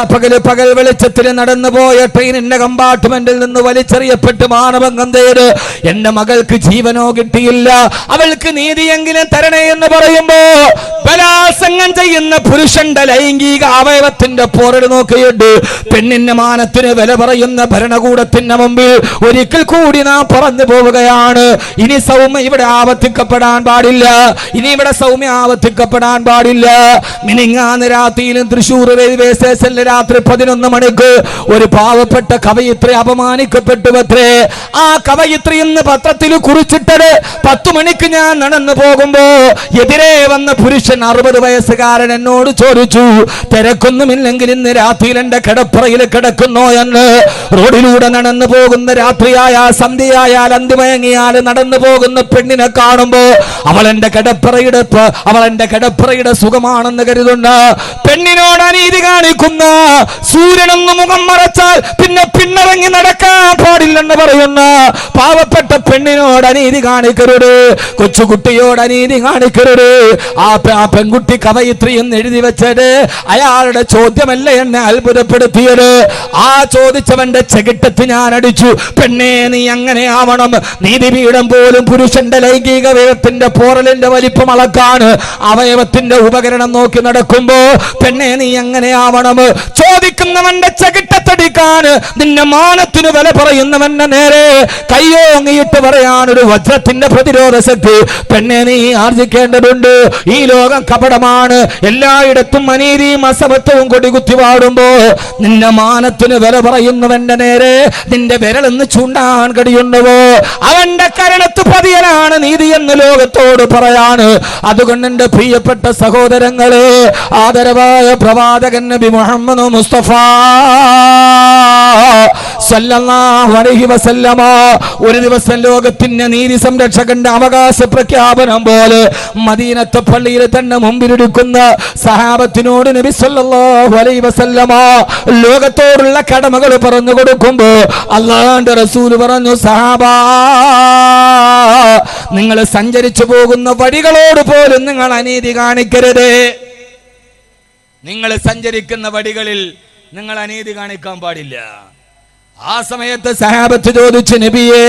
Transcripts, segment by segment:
പകൽ പകൽ വെളിച്ചത്തിൽ നടന്നുപോയ ട്രെയിനിന്റെ കമ്പാർട്ട്മെന്റിൽ നിന്ന് വലിച്ചെറിയപ്പെട്ട് മാനഭംഗം ചെയ്ത് എന്റെ മകൾക്ക് ജീവനോ കിട്ടിയില്ല. അവൾക്ക് നീതിയെങ്കിലും തരണേ എന്ന് പറയുമ്പോ ബലാസംഗം ചെയ്യുന്ന പുരുഷന്റെ ലൈംഗിക അവയവത്തിന്റെ പോരട് നോക്കിയിട്ട് പെണ്ണിന്റെ മാനത്തിന് വില പറയുന്ന ഭരണകൂടത്തിന്റെ മുമ്പിൽ ഒരിക്കൽ കൂടി നാം പറഞ്ഞു പോവുകയാണ്. ഇനി സൗമ്യ ഇവിടെ ആവർത്തിക്കപ്പെടാൻ പാടില്ല. ഇനി ഇവിടെ സൗമ്യ ആവർത്തിക്കപ്പെടാൻ പാടില്ല. മിനിങ്ങാന്ന് രാത്രിയിലും തൃശൂർ റെയിൽവേ സ്റ്റേഷനിൽ രാത്രി പതിനൊന്ന് മണിക്ക് ഒരു പാവപ്പെട്ട കവയിത്രി അപമാനിക്കപ്പെട്ടു അത്രേ ആ കവയിത്രി ഇന്ന് പത്രത്തിൽ കുറിച്ചിട്ടത് പത്തു മണിക്ക് ഞാൻ നടന്നു പോകുമ്പോ എതിരെ വന്ന പുരുഷൻ അറുപത് വയസ്സുകാരൻ എന്നോട് ചോദിച്ചു തിരക്കൊന്നുമില്ലെങ്കിൽ ഇന്ന് രാത്രിയിൽ എന്റെ കിടപ്പുറയിൽ കിടക്കുന്നോ എന്ന്? റോഡിലൂടെ നടന്നു പോകുന്ന രാത്രിയായാൽ സന്ധ്യയായാൽ അന്തിമയങ്ങിയാൽ നടന്നു പോകുന്ന പെണ്ണിനെ കാണുമ്പോ അവൾ എന്റെ കിടപ്പറയുടെ അവൾ എന്റെ കിടപ്പറയുടെ സുഖമാണെന്ന് കരുതുന്ന. പെണ്ണിനോട് അനീതി കാണിക്കുന്ന. സൂര്യനൊന്ന് മുഖം മറച്ചാൽ പിന്നെ പിന്നിറങ്ങി നടക്കാൻ പാടില്ലെന്ന് പറയുന്ന. പാവപ്പെട്ട പെണ്ണിനോട് അനീതി കാണിക്കരുത്. കൊച്ചുകുട്ടിയോട് അനീതി കാണിക്കരുത്. ആ പെൺകുട്ടി കവയിത്രി എന്ന് എഴുതി വെച്ചത് അയാളുടെ ചോദ്യമല്ല എന്നെ അത്ഭുതപ്പെടുത്തിയത്? ആ ചോദിച്ചവന്റെ ചെകിട്ടത്ത് ഞാൻ അടിച്ചു. പെണ്ണേ നീ അങ്ങനെ ആവണം. നീതിപീഠം പോലും പുരുഷന്റെ ലൈംഗിക അവയവത്തിന്റെ പോറലിന്റെ വലിപ്പം അളക്കാണ് അവയവത്തിന്റെ ഉപകരണം നോക്കി നടക്കുമ്പോ പെണ്ണേ നീ എങ്ങനെ ആവണം. ചോദിക്കുന്നവന്റെ ചകിട്ടത്തടിക്കാൻ നിന്റെ മാനത്തിന് വില പറയുന്നവന്റെ നേരെ കയ്യോങ്ങിയിട്ട് പറയാൻ ഒരു വജ്രത്തിന്റെ പ്രതിരോധ ശക്തി പെണ്ണെ നീ ആർജിക്കേണ്ടതുണ്ട്. ഈ ലോകം കപടമാണ്. എല്ലായിടത്തും അനീതിയും അസമത്വവും കൊടികുത്തി വാടുമ്പോ നിന്റെ മാനത്തിന് വില പറയുന്നവന്റെ നേരെ നിന്റെ വിരലെന്ന് ചൂണ്ടാൻ കഴിയുന്നുവോ? അവന്റെ കരണത്ത് പതിയലാണ് നീതി എന്ന് ലോകത്തോട് പറയാണ്. അതുകൊണ്ട് പ്രിയപ്പെട്ട സഹോദരങ്ങളെ ആദരവായ പ്രവാചകൻ നബി മുഹമ്മദ് മുസ്തഫ അലൈഹി വസല്ലമ. ഒരു ദിവസം ലോകത്തിന്റെ നീതി സംരക്ഷകന്റെ അവകാശ പ്രഖ്യാപനം പോലെ മദീനത്തെ പള്ളിയിൽ തന്നെ മുമ്പിലിരിക്കുന്ന സഹാബത്തിനോട് നബി വസല്ലമ ലോകത്തോടുള്ള കടമകൾ പറഞ്ഞു കൊടുക്കുമ്പോ അള്ളാന്റെ റസൂൽ പറഞ്ഞു സഹാബ നിങ്ങൾ സഞ്ചരിച്ചു പോകുന്ന വഴികളോട് പോലും നിങ്ങൾ അനീതി കാണിക്കരുത്. നിങ്ങൾ സഞ്ചരിക്കുന്ന വടികളിൽ നിങ്ങൾ അനീതി കാണിക്കാൻ പാടില്ല. ആ സമയത്ത് സഹാബത്ത് ചോദിച്ചു നബിയെ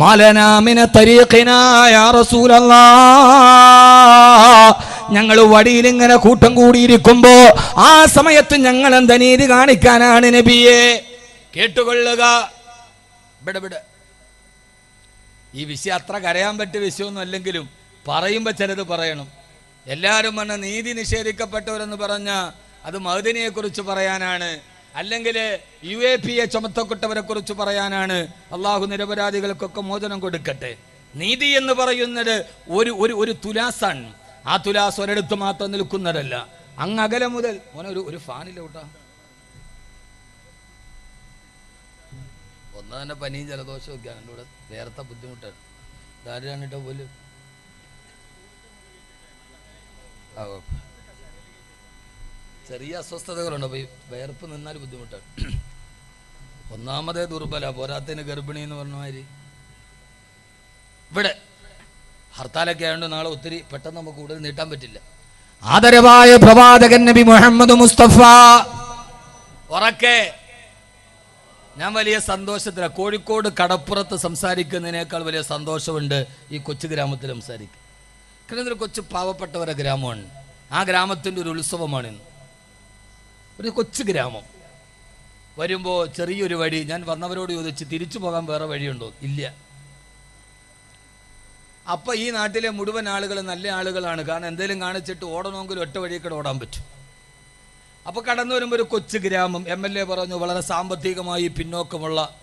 മലനാമിന തരീഖിനായ റസൂലല്ലാ ഞങ്ങൾ വടിയിൽ ഇങ്ങനെ കൂട്ടം കൂടിയിരിക്കുമ്പോ ആ സമയത്ത് ഞങ്ങൾ എന്താ നീതി കാണിക്കാനാണ് നബിയെ? കേട്ടുകൊള്ളുക. ഈ വിഷയം അത്ര കരയാൻ പറ്റിയ വിഷയമൊന്നും അല്ലെങ്കിലും പറയുമ്പോൾ ചിലത് പറയണം. എല്ലാവരും പറഞ്ഞ നീതി നിഷേധിക്കപ്പെട്ടവരെന്ന് പറഞ്ഞ അത് മൗദിനിയെ കുറിച്ച് പറയാനാണ്. അല്ലെങ്കിൽ യു എ പി എ ചുമത്തപ്പെട്ടവരെ കുറിച്ച് പറയാനാണ്. അള്ളാഹു നിരപരാധികൾക്കൊക്കെ മോചനം കൊടുക്കട്ടെ. നീതി എന്ന് പറയുന്നത് ഒരു ഒരു ഒരു തുലാസാണ്. ആ തുലാസ് ഒരിടത്ത് മാത്രം നിൽക്കുന്നതല്ല. അങ്ങ് അകലെ മുതൽ മോനെ ഒരു ഒരു ഫാനില്ല കൂട്ടാ. ഒന്ന് തന്നെ പനിയും ജലദോഷമൊക്കെയാണ് ഇവിടെ നേരത്തെ ബുദ്ധിമുട്ടാണ്. ഇതാരും കണ്ടിട്ട് പോലും ആ, ഓക്കേ. ചെറിയ അസ്വസ്ഥതകളുണ്ട്. അപ്പോൾ ഈ വിയർപ്പ് നിന്നാൽ ബുദ്ധിമുട്ടാണ്. ഒന്നാമതേ ദുർബല പോരാത്തതിന് ഗർഭിണി എന്ന് പറഞ്ഞ മാതിരി. ഇവിടെ ഹർത്താലൊക്കെ ആയതുകൊണ്ട് നാളെ ഒത്തിരി പെട്ടെന്ന് നമുക്ക് കൂടുതൽ നീട്ടാൻ പറ്റില്ല. ആദരവായ പ്രവാചകൻ നബി മുഹമ്മദ് മുസ്തഫ. ഉറക്കെ ഞാൻ വലിയ സന്തോഷത്തിലാണ് കോഴിക്കോട് കടപ്പുറത്ത് സംസാരിക്കുന്നതിനേക്കാൾ വലിയ സന്തോഷമുണ്ട് ഈ കൊച്ചു ഗ്രാമത്തിൽ സംസാരിക്കും ഇതൊരു കൊച്ചു പാവപ്പെട്ടവരെ ഗ്രാമമാണ്. ആ ഗ്രാമത്തിന്റെ ഒരു ഉത്സവമാണ് ഒരു കൊച്ചു ഗ്രാമം. വരുമ്പോൾ ചെറിയൊരു വഴി ഞാൻ വന്നവരോട് ചോദിച്ച് തിരിച്ചു പോകാൻ വേറെ വഴിയുണ്ടോ? ഇല്ല. അപ്പം ഈ നാട്ടിലെ മുഴുവൻ ആളുകൾ നല്ല ആളുകളാണ്. കാരണം എന്തെങ്കിലും കാണിച്ചിട്ട് ഓടണമെങ്കിൽ ഒറ്റ വഴി കൂടെ ഓടാൻ പറ്റും. അപ്പോൾ കടന്നു വരുമ്പോൾ ഒരു കൊച്ചു ഗ്രാമം. എം എൽ എ പറഞ്ഞു വളരെ സാമ്പത്തികമായി പിന്നോക്കമുള്ള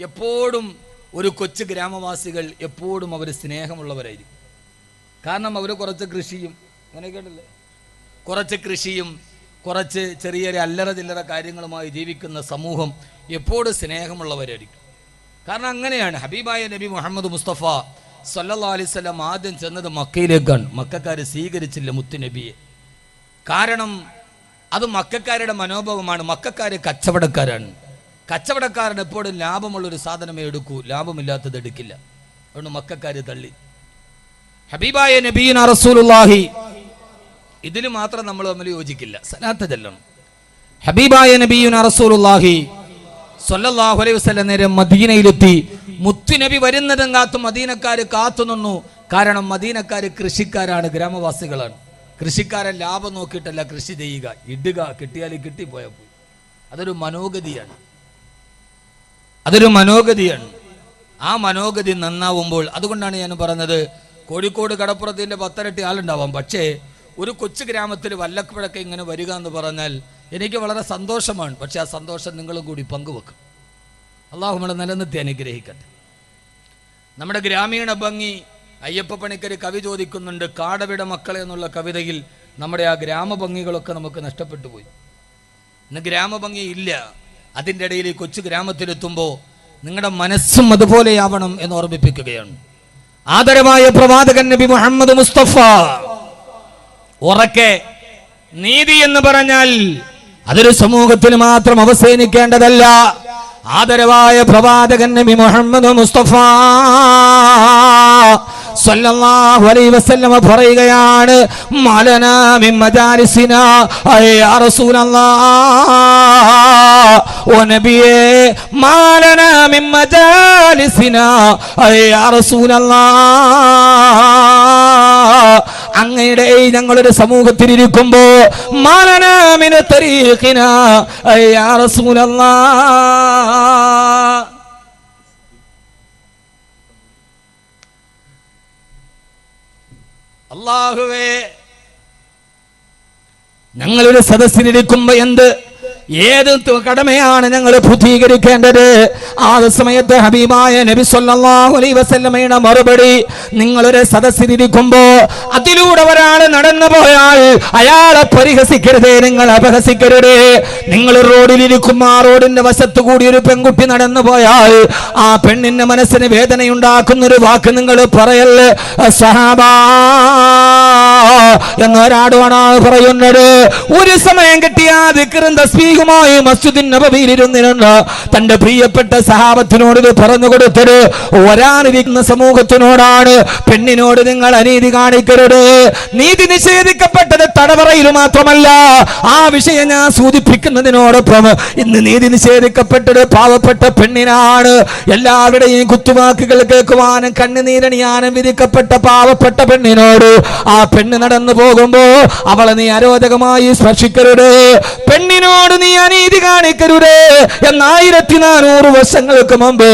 എപ്പോഴും ഒരു കൊച്ചു ഗ്രാമവാസികൾ എപ്പോഴും അവർ സ്നേഹമുള്ളവരായിരിക്കും. കാരണം അവർ കുറച്ച് കൃഷിയും അങ്ങനെയൊക്കെ ഉണ്ടല്ലേ കുറച്ച് കൃഷിയും കുറച്ച് ചെറിയ അല്ലറ ചില്ലറ കാര്യങ്ങളുമായി ജീവിക്കുന്ന സമൂഹം എപ്പോഴും സ്നേഹമുള്ളവരായിരിക്കും. കാരണം അങ്ങനെയാണ്. ഹബീബായ നബി മുഹമ്മദ് മുസ്തഫ സല്ലാ അലൈവല്ലം ആദ്യം ചെന്നത് മക്കയിലേക്കാണ്. മക്കാർ സ്വീകരിച്ചില്ല മുത്തു നബിയെ. കാരണം അത് മക്കാരുടെ മനോഭാവമാണ്. മക്കാർ കച്ചവടക്കാരാണ്. കച്ചവടക്കാരൻ എപ്പോഴും ലാഭമുള്ളൊരു സാധനമേ എടുക്കൂ. ലാഭമില്ലാത്തത് എടുക്കില്ല. അതുകൊണ്ട് മക്കാർ തള്ളി. ഹബീബായ നബീന റസൂലുള്ളാഹി. ഇതിൽ മാത്രം നമ്മൾ തമ്മിൽ യോജിക്കില്ല. സലാത്ത് ചെല്ലണം. ഹബീബായ നബീന റസൂലുള്ളാഹി സ്വല്ലല്ലാഹു അലൈഹി വസല്ലം നേരം മദീനയിലെത്തി. മുത്തുനബി വരുന്നതും കാത്തു മദീനക്കാർ കാത്തുനിന്നു കാരണം മദീനക്കാർ കൃഷിക്കാരാണ് ഗ്രാമവാസികളാണ്. കൃഷിക്കാരൻ ലാഭം നോക്കിയിട്ടല്ല കൃഷി ചെയ്യുക. ഇടുക കിട്ടിയാൽ കിട്ടിപ്പോയാൽ പോയി. അതൊരു മനോഗതിയാണ്. അതൊരു മനോഗതിയാണ്. ആ മനോഗതി നന്നാവുമ്പോൾ അതുകൊണ്ടാണ് ഞാൻ പറഞ്ഞത് കോഴിക്കോട് കടപ്പുറത്തിന്റെ പത്തരട്ടി ആളുണ്ടാവാം. പക്ഷേ ഒരു കൊച്ചു ഗ്രാമത്തിൽ വല്ലപ്പുഴൊക്കെ ഇങ്ങനെ വരിക എന്ന് പറഞ്ഞാൽ എനിക്ക് വളരെ സന്തോഷമാണ്. പക്ഷേ ആ സന്തോഷം നിങ്ങളും കൂടി പങ്കുവെക്കും. അള്ളാഹു നമ്മളെ നിലനിർത്തി അനുഗ്രഹിക്കട്ടെ. നമ്മുടെ ഗ്രാമീണ ഭംഗി അയ്യപ്പ പണിക്കർ കവി ചോദിക്കുന്നുണ്ട് കാടവിട മക്കളെ എന്നുള്ള കവിതയിൽ നമ്മുടെ ആ ഗ്രാമഭംഗികളൊക്കെ നമുക്ക് നഷ്ടപ്പെട്ടു പോയി. ഇന്ന് ഗ്രാമഭംഗി ഇല്ല. അതിന്റെ ഇടയിൽ ഈ കൊച്ചു ഗ്രാമത്തിലെത്തുമ്പോൾ നിങ്ങളുടെ മനസ്സും അതുപോലെയാവണം എന്ന് ഓർമ്മിപ്പിക്കുകയാണ്. ആദരവായ പ്രവാചകൻ നബി മുഹമ്മദ് മുസ്തഫ. ഉറക്കെ നീതി എന്ന് പറഞ്ഞാൽ അതൊരു സമൂഹത്തിന് മാത്രം അവസാനിക്കേണ്ടതല്ല. ആദരവായ പ്രവാചകൻ നബി മുഹമ്മദ് മുസ്തഫ. സല്ലല്ലാഹു അലൈഹി വസല്ലമ പറയുകയാണ് മലനാ മിൻ റസൂലല്ലാഹ് ഓ നബിയേ മാലനാ മിൻ റസൂലല്ലാഹ്. അങ്ങയുടെ ഞങ്ങളൊരു സമൂഹത്തിൽ ഇരിക്കുമ്പോ മാലനാമിന് തരീഖിന തരീഖിനാ യാ റസൂലല്ലാഹ്. അള്ളാഹുവേ ഞങ്ങളൊരു സദസ്സിലിരിക്കുമ്പോ എന്ത്? ഏത് കടമയാണ് ഞങ്ങൾ പൂർത്തീകരിക്കേണ്ടത്. ആ സമയത്ത് ഹബീബായ നബി സല്ലല്ലാഹു അലൈഹി വസല്ലമയുടെ മറുപടി നിങ്ങളൊരു സദസ്സിലിരിക്കുമ്പോ അതിലൂടെ ഒരാൾ നടന്നു പോയാൽ അയാളെ പരിഹസിക്കരുത് നിങ്ങൾ അപഹസിക്കരുത്. നിങ്ങൾ റോഡിലിരിക്കുമ്പോൾ ആ റോഡിന്റെ വശത്ത് കൂടി ഒരു പെൺകുട്ടി നടന്നു പോയാൽ ആ പെണ്ണിന്റെ മനസ്സിന് വേദനയുണ്ടാക്കുന്ന ഒരു വാക്ക് നിങ്ങൾ പറയല്ല സഹാബാ എന്നൊരാടുവാണ് പറയുന്നത്. ഒരു സമയം കിട്ടിയ ദിക്കറും തസ്ബീഹുമായി മസ്ജിദിൻ ഇരുന്നിരുന്ന തന്റെ പ്രിയപ്പെട്ട സഹാബത്തിനോട് ഇത് പറഞ്ഞു കൊടുത്തത് വരാനിരിക്കുന്ന സമൂഹത്തിനോടാണ് പെണ്ണിനോട് നിങ്ങൾ അനീതി കാണിക്കരുത്. നീതി നിഷേധിക്കപ്പെട്ടത് തടവറയിൽ മാത്രമല്ല ആ വിഷയം ഞാൻ സൂചിപ്പിക്കുന്നതിനോടൊപ്പം ഇന്ന് നീതി നിഷേധിക്കപ്പെട്ടത് പാവപ്പെട്ട പെണ്ണിനാണ്. എല്ലാവരുടെയും കുത്തുവാക്കുകൾ കേൾക്കുവാനും കണ്ണുനീരണിയാനും വിധിക്കപ്പെട്ട പാവപ്പെട്ട പെണ്ണിനോട് ആ പെണ്ണ് നടന്നു പോകുമ്പോ അവളെ നീ അരോചകമായി സ്പർശിക്കരുത്. പെണ്ണിനോട് നീ അനീതി കാണിക്കരുത്. എന്നായിരത്തി നാനൂറ് വർഷങ്ങൾക്ക് മുമ്പ്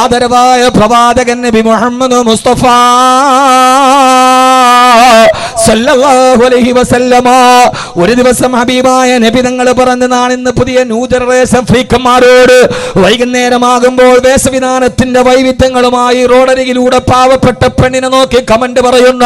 ആദരവായ പ്രവാചകൻ നബി മുഹമ്മദ് മുസ്തഫ അലൈഹി വസല്ലമ. ഒരു ദിവസം ഹബീബായ നബി തങ്ങൾ പറഞ്ഞു നാളിന്ന് പുതിയ ന്യൂ വൈകുന്നേരമാകുമ്പോൾ വേഷവിധാനത്തിന്റെ വൈവിധ്യങ്ങളുമായി റോഡരികിലൂടെ പാവപ്പെട്ട പെണ്ണിനെ നോക്കി കമന്റ് പറയുന്ന.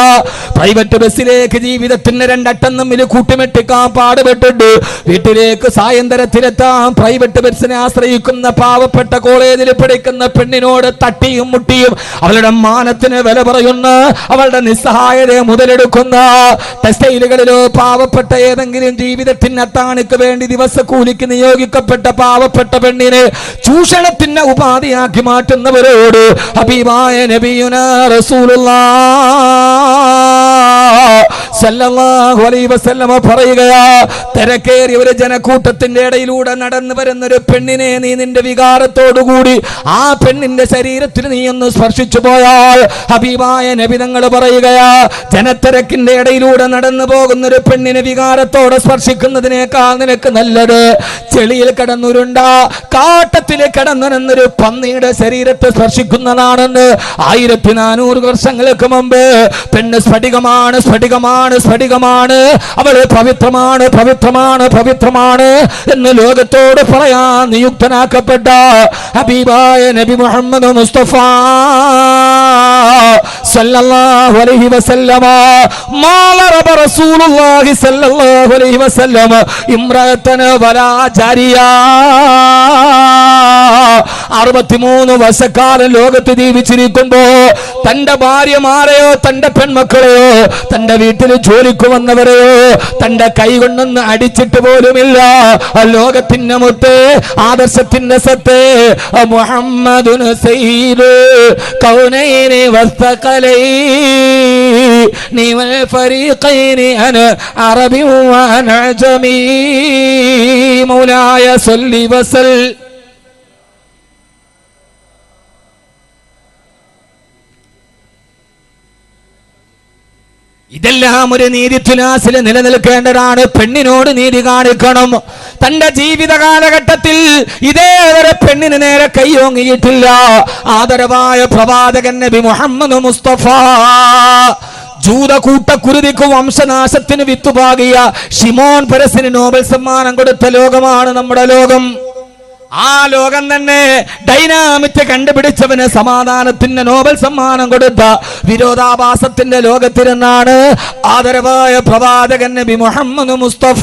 പ്രൈവറ്റ് ബസ്സിലേക്ക് ജീവിതത്തിന്റെ രണ്ടട്ടം തമ്മിൽ കൂട്ടിമെട്ടിക്കാൻ പാടുപെട്ടിട്ട് വീട്ടിലേക്ക് സായന്തരത്തിലെത്താൻ പ്രൈവറ്റ് ബസ്സിനെ ആശ്രയിക്കുന്ന പാവപ്പെട്ട കോളേജിൽ പഠിക്കുന്ന പെണ്ണിനോട് തട്ടിയും മുട്ടിയും അവളുടെ മാനത്തിന് വില പറയുന്ന. അവളുടെ നിസ്സഹായതയെ മുതലെടുക്കുന്ന. ടെക്സ്റ്റൈലുകളിലോ പാവപ്പെട്ട ഏതെങ്കിലും ജീവിതത്തിന് അത്താണിക്ക് വേണ്ടി ദിവസ കൂലിക്ക് നിയോഗിക്കപ്പെട്ട പാവപ്പെട്ട പെണ്ണിനെ ചൂഷണത്തിന് ഉപാധിയാക്കി മാറ്റുന്നവരോട് ഹബീബായ നബിയുന റസൂലുള്ളാ തിരക്കേറിയ ഒരു ജനക്കൂട്ടത്തിന്റെ ഇടയിലൂടെ നടന്നു വരുന്ന ഒരു പെണ്ണിനെ നീ നിന്റെ വികാരത്തോടുകൂടി ആ പെണ്ണിന്റെ ശരീരത്തിന് നീ ഒന്ന് സ്പർശിച്ചു പോയാൽ ഹബീബായ നബിതങ്ങൾ പറയുകയാ ജനത്തിരക്കിന്റെ ഇടയിലൂടെ നടന്നു പോകുന്ന ഒരു പെണ്ണിനെ വികാരത്തോടെ സ്പർശിക്കുന്നതിനേക്കാൾ നിനക്ക് നല്ലത്. ചെളിയിൽ കിടന്നുരുണ്ട കാട്ടത്തിൽ കിടന്നുരന്നൊരു പന്നിയുടെ ശരീരത്തെ സ്പർശിക്കുന്നതാണെന്ന് ആയിരത്തി നാനൂറ് വർഷങ്ങൾക്ക് മുമ്പ് പെണ്ണ് സ്ഫടികമാണ് സ്ഫടികമാണ് സ്ഫടികമാണ്. അവൾ പവിത്രമാണ് പവിത്രമാണ് പവിത്രമാണ് എന്ന് ലോകത്തോട് പറയാൻ നിയുക്തനാക്കപ്പെട്ട ഹബീബായ നബി മുഹമ്മദ് മുസ്തഫ സല്ലല്ലാഹു അലൈഹി വസല്ലമ അറുപത്തിമൂന്ന് വർഷക്കാലം ലോകത്ത് ജീവിച്ചിരിക്കുമ്പോ തന്റെ ഭാര്യമാരെയോ തന്റെ പെൺമക്കളെയോ തന്റെ വീട്ടിൽ ജോലിക്ക് വന്നവരെയോ തന്റെ കൈകൊണ്ടൊന്ന് അടിച്ചിട്ട് പോലുമില്ല. ലോകത്തിന്റെ മുത്ത് ആദർശത്തിന്റെ സത്ത് മുഹമ്മദ് കൗനൈനെ വസ്തകലൈ. നീ ഫരീഖൈനി അന അറബി വഅന അജമി മൗലായ സല്ലി വസൽ. ഇതെല്ലാം ഒരു നീതി തുലാസിൽ നിലനിൽക്കേണ്ടതാണ്. പെണ്ണിനോട് നീതി കാണിക്കണം. തന്റെ ജീവിത കാലഘട്ടത്തിൽ ഇതേവരെ പെണ്ണിന് നേരെ കൈയോങ്ങിയിട്ടില്ല. ആദരവായ പ്രവാചകൻ നബി മുഹമ്മദ് മുസ്തഫ ജൂതകൂട്ട കുരുതിക്ക് വംശനാശത്തിന് വിത്തുപാകിയ ഷിമോൻ പരസിന് നോബൽ സമ്മാനം കൊടുത്ത ലോകമാണ് നമ്മുടെ ലോകം. ആ ലോകം തന്നെ ഡൈനാമിറ്റ് കണ്ടുപിടിച്ചവന് സമാധാനത്തിന്റെ നോബൽ സമ്മാനം കൊടുത്ത വിരോധാഭാസത്തിന്റെ ലോകത്തിരുന്നാണ് ആദരവായ പ്രവാചകൻ നബി മുഹമ്മദ് മുസ്തഫ.